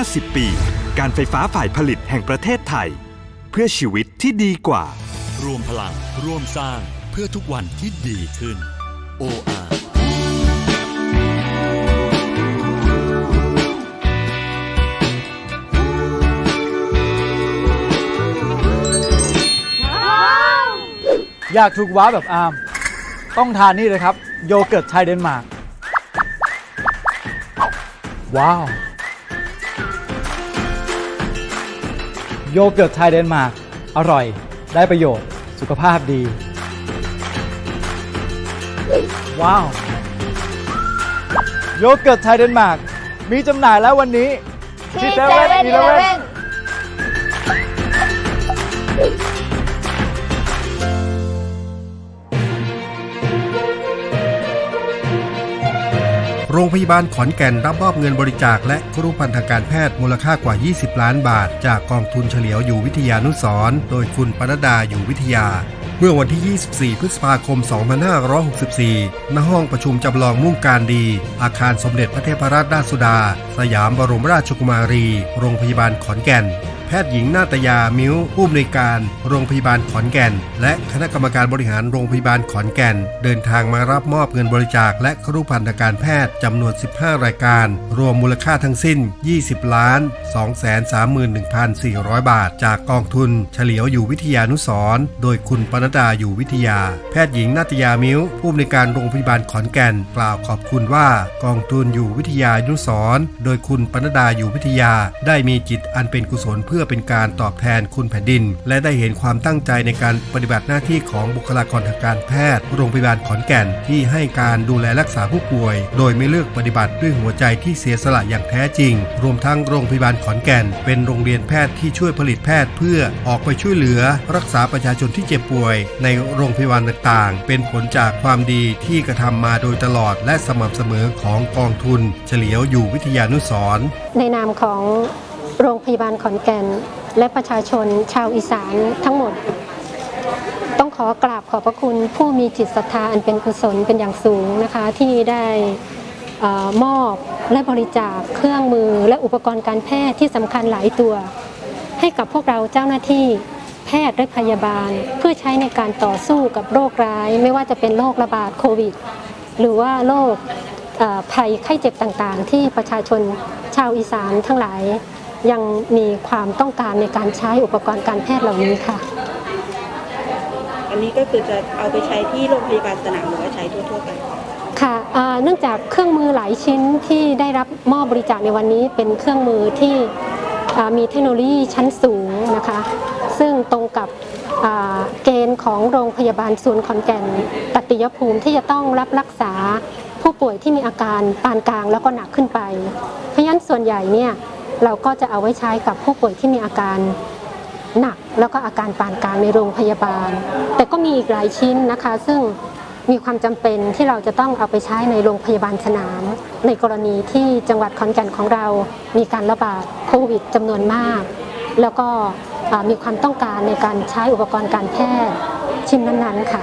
50 ปี การไฟฟ้าฝ่ายผลิตแห่งประเทศไทย เพื่อชีวิตที่ดีกว่า รวมพลังร่วมสร้างเพื่อทุกวันที่ดีขึ้น OR อยากถูกว้าวแบบอาร์มต้องทานนี่เลยครับ โยเกิร์ตไทยเดนมาร์กว้าว โยเกิร์ตไทยเดนมาร์กอร่อย ได้ประโยชน์ สุขภาพดี ว้าว โยเกิร์ตไทยเดนมาร์กมีจำหน่ายแล้ววันนี้ที่เซเว่นอีเลฟเว่น โรงพยาบาลขอนแก่นรับมอบเงินบริจาคและครุภัณฑ์ทางการแพทย์มูลค่ากว่า 20 ล้านบาท จากกองทุนเฉลียวอยู่วิทยานุสรณ์โดยคุณปนดดาอยู่วิทยา เมื่อวันที่ 24 พฤษภาคม 2564 ณ ห้องประชุมจำลองมุ่งการดี อาคารสมเด็จพระเทพรัตนราชสุดา สยามบรมราชกุมารี โรงพยาบาลขอนแก่น พทย์หญิงนาตยา มิ้วผู้อำนวยการ โรงพยาบาลขอนแก่น และคณะกรรมการบริหารโรงพยาบาลขอนแก่น เดินทางมารับมอบเงินบริจาคและครุภัณฑ์การแพทย์จำนวน 15 รายการ รวมมูลค่าทั้งสิ้น 20 ล้าน 231,400 บาท จากกองทุน เฉลียวอยู่วิทยานุสรณ์โดยคุณปนดาอยู่วิทยา แพทย์หญิงนาตยา มิ้วผู้อำนวยการโรงพยาบาลขอนแก่น กล่าวขอบคุณว่ากองทุนอยู่วิทยานุสรณ์โดยคุณปนดาอยู่วิทยา ได้มีจิตอันเป็นกุศลเพื่อเป็นการตอบแทนคุณแผ่นดิน และได้เห็นความตั้งใจในการปฏิบัติหน้าที่ของบุคลากรทางการแพทย์ โรงพยาบาลขอนแก่นที่ให้การดูแลรักษาผู้ป่วย โดยไม่เลือกปฏิบัติด้วยหัวใจที่เสียสละอย่างแท้จริง รวมทั้งโรงพยาบาลขอนแก่น เป็นโรงเรียนแพทย์ที่ช่วยผลิตแพทย์เพื่อออกไปช่วยเหลือ รักษาประชาชนที่เจ็บป่วย ในโรงพยาบาลต่างๆ เป็นผลจากความดีที่กระทำมาโดยตลอดและสม่ำเสมอของกองทุน เฉลียวอยู่วิทยานุสรในนามของ โรงพยาบาลขอนแก่น และประชาชนชาวอีสานทั้งหมด ต้องขอกราบขอบพระคุณผู้มีจิตศรัทธาอันเป็นกุศลเป็นอย่างสูงนะคะ ที่ได้มอบและบริจาคเครื่องมือและอุปกรณ์การแพทย์ที่สำคัญหลายตัว ให้กับพวกเราเจ้าหน้าที่แพทย์และพยาบาล เพื่อใช้ในการต่อสู้กับโรคร้าย ไม่ว่าจะเป็นโรคระบาดโควิด หรือว่าโรคภัยไข้เจ็บต่างๆ ที่ประชาชนชาวอีสานทั้งหลาย ยังมีความต้องการในการใช้อุปกรณ์การแพทย์เหล่านี้ค่ะ อันนี้ก็คือจะเอาไปใช้ที่โรงพยาบาลสนามหรือว่าใช้ทั่วๆไปค่ะเอ่อเนื่องจากเครื่องมือหลายชิ้นที่ได้รับมอบบริจาคในวันนี้เป็นเครื่องมือที่อ่ามีเทคโนโลยีชั้นสูงนะคะ ซึ่งตรงกับอ่าเกณฑ์ของโรงพยาบาลศูนย์ขอนแก่นตัติยภูมิที่จะต้องรับรักษาผู้ป่วยที่มีอาการปานกลางแล้วก็หนักขึ้นไป เพราะฉะนั้นส่วนใหญ่เนี่ย เราก็จะเอาไว้ใช้กับผู้ป่วยที่มีอาการหนักแล้วก็อาการปานกลางในโรงพยาบาล แต่ก็มีอีกหลายชิ้นนะคะ ซึ่งมีความจำเป็นที่เราจะต้องเอาไปใช้ในโรงพยาบาลสนาม ในกรณีที่จังหวัดขอนแก่นของเรา มีการระบาดโควิดจำนวนมาก แล้วก็มีความต้องการในการใช้อุปกรณ์การแพทย์ชิ้นนั้นๆค่ะ